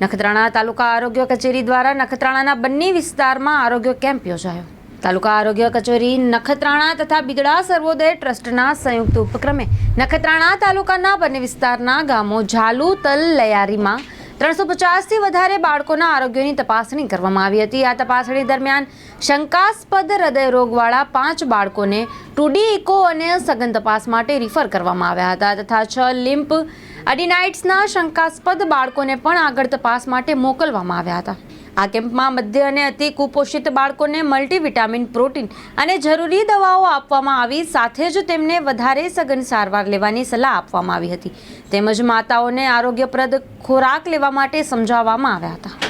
નખત્રાણા તાલુકા આરોગ્ય કચેરી દ્વારા નખત્રાણાના બંને વિસ્તારમાં આરોગ્ય કેમ્પ યોજાયો. તાલુકા આરોગ્ય કચેરી નખત્રાણા તથા બિદડા સર્વોદય ટ્રસ્ટના સંયુક્ત ઉપક્રમે નખત્રાણા તાલુકાના બંને વિસ્તારના ગામો ઝાલુ, તલ, લયારીમાં ત્રણસો પચાસથી વધારે બાળકોના આરોગ્યની તપાસણી કરવામાં આવી હતી. આ તપાસણી દરમિયાન શંકાસ્પદ હૃદય રોગવાળા પાંચ બાળકોને ટુડી, ઇકો અને સઘન તપાસ માટે રિફર કરવામાં આવ્યા હતા તથા છ લિમ્પ અડિનાઇટ્સના શંકાસ્પદ બાળકોને પણ આગળ તપાસ માટે મોકલવામાં આવ્યા હતા. આ કેમ્પમાં મધ્ય અને અતિ કુપોષિત બાળકોને મલ્ટીવિટામિન પ્રોટીન અને જરૂરી દવાઓ આપવામાં આવી, સાથે જ તેમને વધારે સઘન સારવાર લેવાની સલાહ આપવામાં આવી હતી. તેમજ માતાઓને આરોગ્યપ્રદ ખોરાક લેવા માટે સમજાવવામાં આવ્યા હતા.